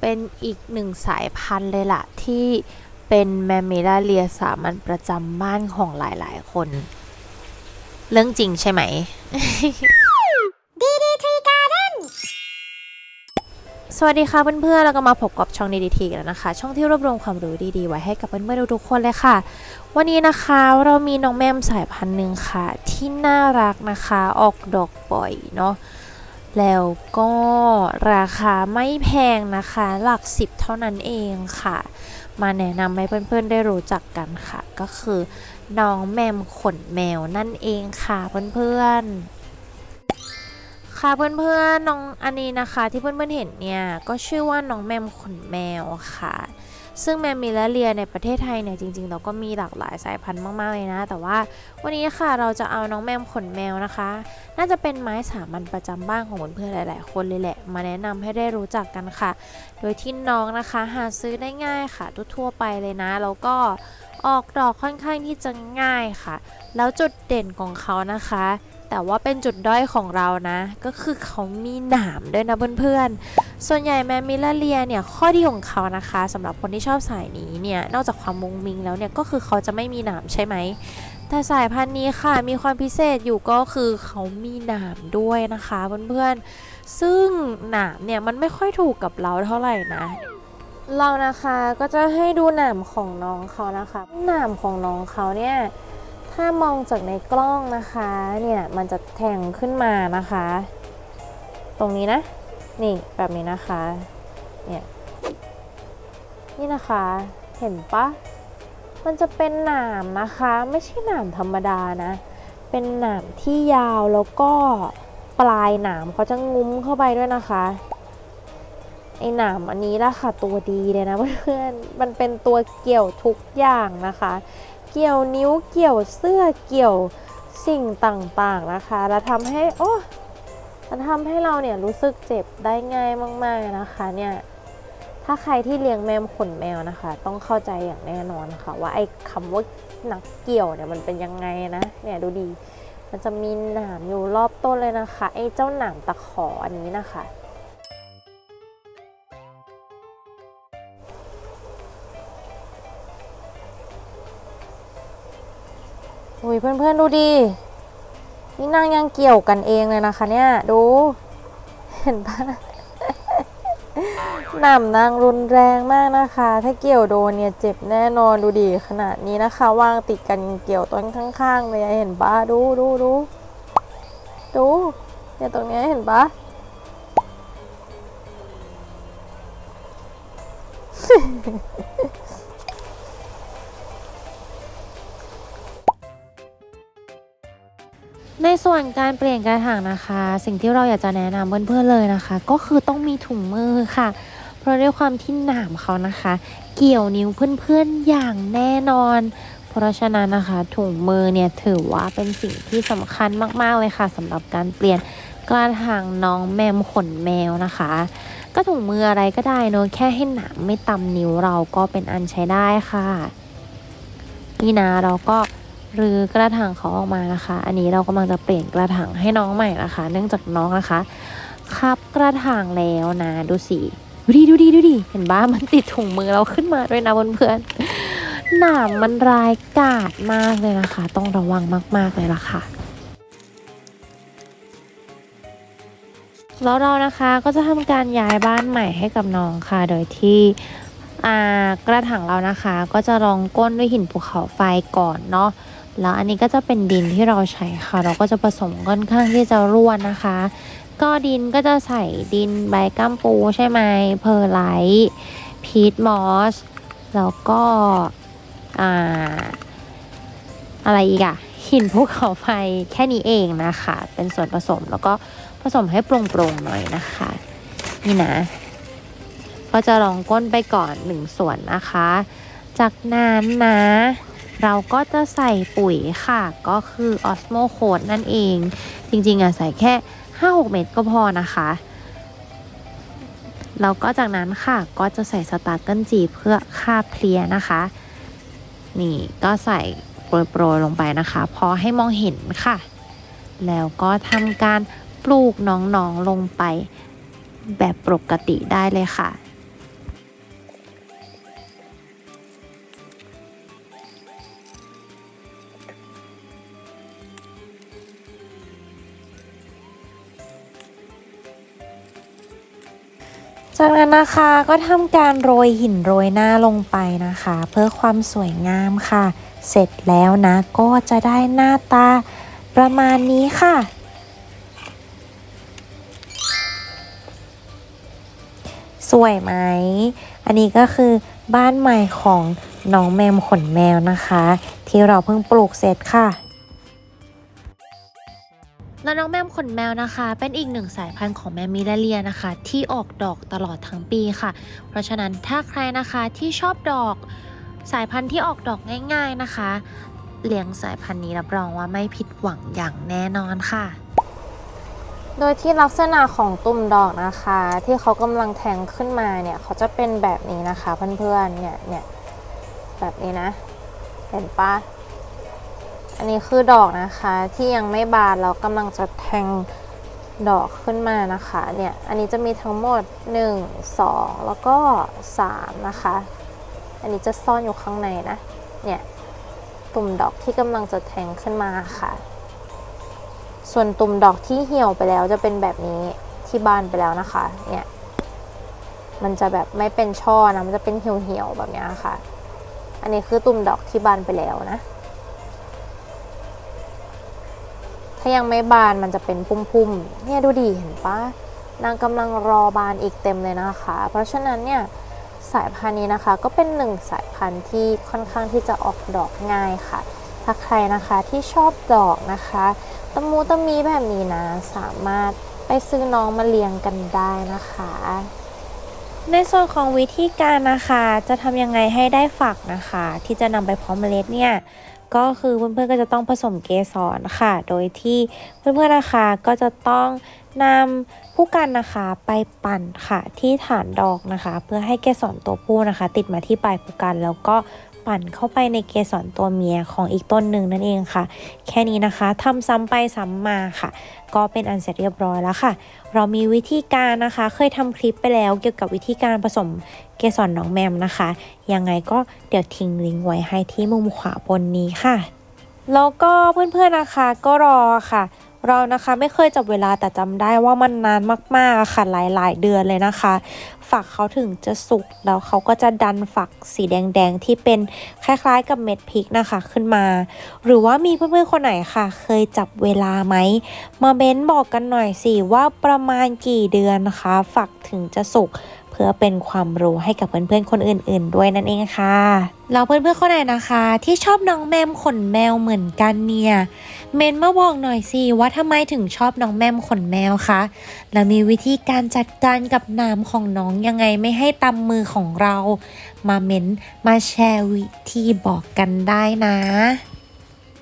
เป็นอีกหนึ่งสายพันธุ์เลยล่ะที่เป็นแมมมิลาเรียสามัญประจำบ้านของหลายๆคน เรื่องจริงใช่ไหมสวัสดีค่ะเพื่อนๆแล้วก็มาพบกับช่องดีดีทีกันแล้วนะคะ ช่องที่รวบรวมความรู้ดีๆ ไว้ให้กับเพื่อนๆทุกๆคนเลยค่ะ วันนี้นะคะเรามีน้องแมมสายพันธุ์หนึ่งค่ะ ที่น่ารักนะคะออกดอกบ่อยเนาะ แล้วก็ราคาไม่แพงนะคะ หลักสิบเท่านั้นเองค่ะ มาแนะนำให้เพื่อนๆได้รู้จักกันค่ะ ก็คือน้องแมมขนแมวนั่นเองค่ะเพื่อนๆค่ะเพื่อนๆน้องอันนี้นะคะที่เพื่อนๆเห็นเนี่ยก็ชื่อว่าน้องแมมขนแมวค่ะ ซึ่งแมมมิลาเรียในประเทศไทยเนี่ยจริงๆ เราก็มีหลากหลายสายพันธุ์มากๆเลยนะ แต่ว่าวันนี้ค่ะเราจะเอาน้องแมมขนแมวนะคะ น่าจะเป็นไม้สามัญประจำบ้านของเพื่อนๆหลาย ๆ คนเลยแหละ มาแนะนำให้ได้รู้จักกันค่ะ โดยที่น้องนะคะหาซื้อได้ง่ายค่ะทั่วๆไปเลยนะ แล้วก็ออกดอกค่อนข้างที่จะง่ายค่ะ แล้วจุดเด่นของเขานะคะ แต่ว่าเป็นจุดด้อยของเรานะ ก็คือเขามีหนามด้วยนะเพื่อนๆ ส่วนใหญ่แมมมิลเรียเนี่ยข้อดีของเขานะคะสำหรับคนที่ชอบสายนี้เนี่ยนอกจากความมุงมิงแล้วเนี่ยก็คือเขาจะไม่มีหนามใช่ไหมแต่สายพันธุ์นี้ค่ะมีความพิเศษอยู่ก็คือเขามีหนามด้วยนะคะเพื่อนๆ ซึ่งหนามเนี่ยมันไม่ค่อยถูกกับเราเท่าไหร่นะเรานะคะก็จะให้ดูหนามของน้องเขานะคะ หนามของน้องเขาเนี่ย ถ้ามองจากในกล้องนะคะเนี่ยมันจะแทงขึ้นมานะคะ ตรงนี้นะ นี่แบบนี้นะคะเนี่ยนี่นะคะเห็นปะมันจะเป็นหนามนะคะ ไม่ใช่หนามธรรมดานะ เป็นหนามที่ยาวแล้วก็ปลายหนามเขาจะงุ้มเข้าไปด้วยนะคะไอหนามอันนี้ละค่ะตัวดีเลยนะเพื่อนๆมันเป็นตัวเกี่ยวทุกอย่างนะคะ เกี่ยวนิ้วเกี่ยวเสื้อเกี่ยวสิ่งต่างๆนะคะ แล้วทำให้โอ้แล้วทำให้เราเนี่ยรู้สึกเจ็บได้ง่ายมากๆนะคะเนี่ยถ้าใครที่เลี้ยงแมวขนแมวนะคะ ต้องเข้าใจอย่างแน่นอนค่ะ ว่าไอ้คำว่าหนักเกี่ยวเนี่ยมันเป็นยังไงนะเนี่ยดูดี มันจะมีหนามอยู่รอบต้นเลยนะคะ ไอ้เจ้าหนามตะขออันนี้นะคะ อุ้ยเพื่อนๆดูดิ นี่นางยังเกี่ยวกันเองเลยนะคะเนี่ย ดู เห็นปะหนำนางรุนแรงมากนะคะ ถ้าเกี่ยวโดนเนี่ยเจ็บแน่นอนดูดิขนาดนี้นะคะวางติดกันยังเกี่ยวต้นข้างๆเลยเห็นปะดูดูดูดูเนี่ยตรงนี้เห็นปะ ในส่วนการเปลี่ยนกระถางนะคะ สิ่งที่เราอยากจะแนะนำเพื่อนๆเลยนะคะ ก็คือต้องมีถุงมือค่ะ เพราะด้วยความที่หนามเขานะคะ เกี่ยวนิ้วเพื่อนๆอย่างแน่นอน เพราะฉะนั้นนะคะ ถุงมือเนี่ยถือว่าเป็นสิ่งที่สำคัญมากๆเลยค่ะสำหรับการเปลี่ยนกระถางน้องแมมขนแมวนะคะ ก็ถุงมืออะไรก็ได้เนอะแค่ให้หนามไม่ตำนิ้วเราก็เป็นอันใช้ได้ค่ะ นี่นะเราก็ หรือกระถางเขาออกมานะคะ อันนี้เรากำลังจะเปลี่ยนกระถางให้น้องใหม่นะคะ เนื่องจากน้องนะคะคับกระถางแล้วนะดูสิดูดิดูดิดูดิเห็นบ้ามันติดถุงมือเราขึ้นมาด้วยนะเพื่อนๆหนามมันร้ายกาจมากเลยนะคะ ต้องระวังมากๆเลยล่ะค่ะแล้วเรานะคะก็จะทำการย้ายบ้านใหม่ให้กับน้องค่ะ โดยที่กระถางเรานะคะ ก็จะรองก้นด้วยหินภูเขาไฟก่อนเนาะ แล้วอันนี้ก็จะเป็นดินที่เราใช้ค่ะ เราก็จะผสมค่อนข้างที่จะร่วนนะคะ ก็ดินก็จะใส่ดินใบกัมปูใช่ไหมเพอร์ไลท์พีทมอสแล้วก็อ่าอะไรอีกอะหินภูเขาไฟแค่นี้เองนะคะ เป็นส่วนผสมแล้วก็ผสมให้โปร่งๆหน่อยนะคะ นี่นะ ก็จะรองก้นไปก่อนหนึ่งส่วนนะคะ จากนั้นนะ เราก็จะใส่ปุ๋ยค่ะ ก็คือออสโมโคดนั่นเอง จริงๆอะใส่แค่ 5-6 เม็ดก็พอนะคะแล้วก็จากนั้นค่ะก็จะใส่สตาร์เกิลจีเพื่อคาเคลียนะคะ นี่ก็ใส่โปรยๆลงไปนะคะ พอให้มองเห็นค่ะ แล้วก็ทำการปลูกน้องๆลงไปแบบปกติได้เลยค่ะ จากนั้นนะคะก็ทำการโรยหินโรยหน้าลงไปนะคะ เพื่อความสวยงามค่ะ เสร็จแล้วนะก็จะได้หน้าตาประมาณนี้ค่ะ สวยไหม อันนี้ก็คือบ้านใหม่ของน้องแมมขนแมวนะคะ ที่เราเพิ่งปลูกเสร็จค่ะ แล้วน้องแมมขนแมวนะคะ เป็นอีกหนึ่งสายพันธุ์ของแมมมิลาเลียนะคะ ที่ออกดอกตลอดทั้งปีค่ะ เพราะฉะนั้นถ้าใครนะคะที่ชอบดอกสายพันธุ์ที่ออกดอกง่ายๆนะคะ เลี้ยงสายพันธุ์นี้รับรองว่าไม่ผิดหวังอย่างแน่นอนค่ะ โดยที่ลักษณะของตุ่มดอกนะคะ ที่เขากำลังแทงขึ้นมาเนี่ยเขาจะเป็นแบบนี้นะคะเพื่อนๆเนี่ยเนี่ยแบบนี้นะ เห็นปะ อันนี้คือดอกนะคะที่ยังไม่บานแล้วกำลังจะแทงดอกขึ้นมานะคะเนี่ยอันนี้จะมีทั้งหมด 1 2 แล้วก็ 3 นะคะ อันนี้จะซ่อนอยู่ข้างในนะเนี่ยตุ่มดอกที่กำลังจะแทงขึ้นมาค่ะ ส่วนตุ่มดอกที่เหี่ยวไปแล้วจะเป็นแบบนี้ที่บานไปแล้วนะคะเนี่ยมันจะแบบไม่เป็นช่อนะมันจะเป็นเหี่ยวๆแบบนี้ค่ะ อันนี้คือตุ่มดอกที่บานไปแล้วนะายังไม่บานมันจะเป็นพุ่มๆ เนี่ยดูดีเห็นปะนางกำลังรอบานอีกเต็มเลยนะคะ เพราะฉะนั้นเนี่ยสายพันธุ์นี้นะคะ ก็เป็นหนึ่งสายพันธุ์ที่ค่อนข้างที่จะออกดอกง่ายค่ะ ถ้าใครนะคะที่ชอบดอกนะคะตะมูตะมีแบบนี้นะสามารถไปซื้อน้องมาเลี้ยงกันได้นะคะ ในส่วนของวิธีการนะคะ จะทำยังไงให้ได้ฝักนะคะ ที่จะนำไปเพาะเมล็ดเนี่ย ก็คือเพื่อนๆก็จะต้องผสมเกสรค่ะ โดยที่เพื่อนๆนะคะก็จะต้อง นำผู้กันนะคะไปปั่นค่ะที่ฐานดอกนะคะ เพื่อให้เกสรตัวผู้นะคะ ติดมาที่ปลายผู้กันแล้วก็ปั่นเข้าไปในเกสรตัวเมียของอีกต้นหนึ่งนั่นเองค่ะ แค่นี้นะคะทำซ้ำไปซ้ำมาค่ะ ก็เป็นอันเสร็จเรียบร้อยแล้วค่ะ เรามีวิธีการนะคะ เคยทำคลิปไปแล้วเกี่ยวกับวิธีการผสมเกสรน้องแมมนะคะ ยังไงก็เดี๋ยวทิ้งลิงก์ไว้ให้ที่มุมขวาบนนี้ค่ะ แล้วก็เพื่อนๆนะคะก็รอค่ะ เรานะคะไม่เคยจับเวลาแต่จำได้ว่ามันนานมากๆค่ะหลาย ๆ เดือนเลยนะคะ ฝักเขาถึงจะสุกแล้วเขาก็จะดันฝักสีแดง ๆ ที่เป็นคล้ายๆ กับเม็ดพริกนะคะ ขึ้นมา หรือว่ามีเพื่อนๆคนไหนค่ะ เคยจับเวลาไหมมาเบ้นบอกกันหน่อยสิว่าประมาณกี่เดือนนะคะ ฝักถึงจะสุก พื่อเป็นความรู้ให้กับเพื่อนๆคนอื่น ๆ ด้วยนั่นเองค่ะแล้วเพื่อนๆคนไหนนะคะ ที่ชอบน้องแมมขนแมวเหมือนกันเนี่ยเมนมาบอกหน่อยสิว่าทำไมถึงชอบน้องแมมขนแมวคะแล้วมีวิธีการจัดการกับนามของน้องยังไงไม่ให้ตำมือของเรา มาเมนมาแชร์วิธีบอกกันได้นะ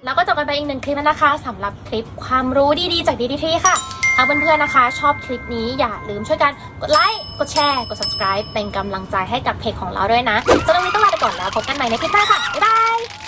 แล้วก็จบกันไปอีกหนึ่งคลิปนะคะสำหรับคลิปความรู้ดีๆ จากดีดีทีค่ะ ถ้าเพื่อนๆนะคะ ชอบคลิปนี้อย่าลืมช่วยกันกดไลค์ กดแชร์ กด subscribe เป็นกำลังใจให้กับเพจของเราด้วยนะสำหรับวันนี้ต้องลาไปก่อนแล้วพบกันใหม่ในคลิปหน้าค่ะ บ๊ายบาย